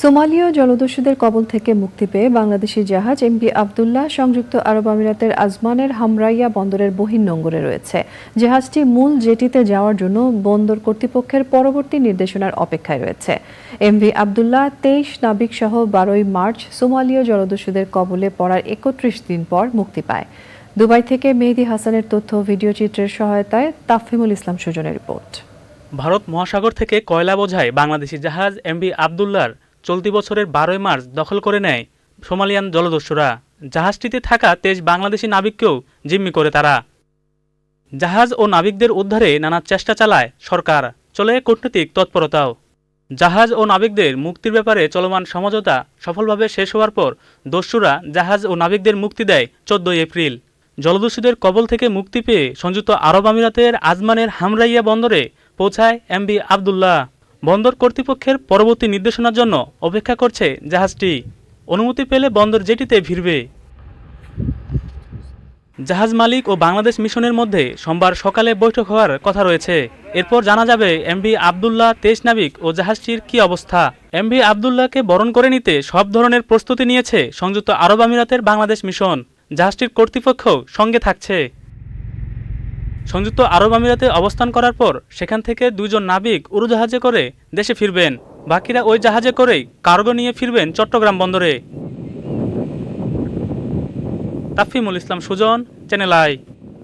সোমালীয় জলদস্যুদের কবল থেকে মুক্তি পেয়ে বাংলাদেশি জাহাজ এমবি আবদুল্লাহ সংযুক্ত আরব আমিরাতের আজমানের হামরাইয়া বন্দরের বহির্নোঙ্গরে রয়েছে। জাহাজটি মূল জেটিতে যাওয়ার জন্য বন্দর কর্তৃপক্ষের পরবর্তী নির্দেশনার অপেক্ষায় রয়েছে। এমভি আবদুল্লাহ তেইশ নাবিক সহ বারোই মার্চ সোমালীয় জলদস্যুদের কবলে পড়ার একত্রিশ দিন পর মুক্তি পায়। দুবাই থেকে মেহেদি হাসানের তথ্য ভিডিও চিত্রের সহায়তায় তাফিমুল ইসলাম সুজনের রিপোর্ট। ভারত মহাসাগর থেকে কয়লা বোঝায় বাংলাদেশি জাহাজ এমবি আবদুল্লার চলতি বছরের বারোই মার্চ দখল করে নেয় সোমালিয়ান জলদস্যুরা। জাহাজটিতে থাকা তেজ বাংলাদেশি নাবিককেও জিম্মি করে তারা। জাহাজ ও নাবিকদের উদ্ধারে নানা চেষ্টা চালায় সরকার, চলে কূটনৈতিক তৎপরতাও। জাহাজ ও নাবিকদের মুক্তির ব্যাপারে চলমান সমঝোতা সফলভাবে শেষ হওয়ার পর দস্যুরা জাহাজ ও নাবিকদের মুক্তি দেয় চোদ্দই এপ্রিল। জলদস্যুদের কবল থেকে মুক্তি পেয়ে সংযুক্ত আরব আমিরাতের আজমানের হামরাইয়া বন্দরে পৌঁছায় এমবি আবদুল্লাহ। বন্দর কর্তৃপক্ষের পরবর্তী নির্দেশনার জন্য অপেক্ষা করছে জাহাজটি। অনুমতি পেলে বন্দর জেটিতে ভিড়বে। জাহাজ মালিক ও বাংলাদেশ মিশনের মধ্যে সোমবার সকালে বৈঠক হওয়ার কথা রয়েছে। এরপর জানা যাবে এমভি আবদুল্লাহ তেইশ নাবিক ও জাহাজটির কি অবস্থা। এমভি আবদুল্লাহকে বরণ করে নিতে সব ধরনের প্রস্তুতি নিয়েছে সংযুক্ত আরব আমিরাতের বাংলাদেশ মিশন। জাহাজটির কর্তৃপক্ষ সঙ্গে থাকছে। সংযুক্ত আরব আমিরাতে অবস্থান করার পর সেখান থেকে দুজন নাবিক উড়োজাহাজে করে দেশে ফিরবেন। বাকিরা ওই জাহাজে করেই কার্গো নিয়ে ফিরবেন চট্টগ্রাম বন্দরে। Tafimul Islam Sujon, channel I.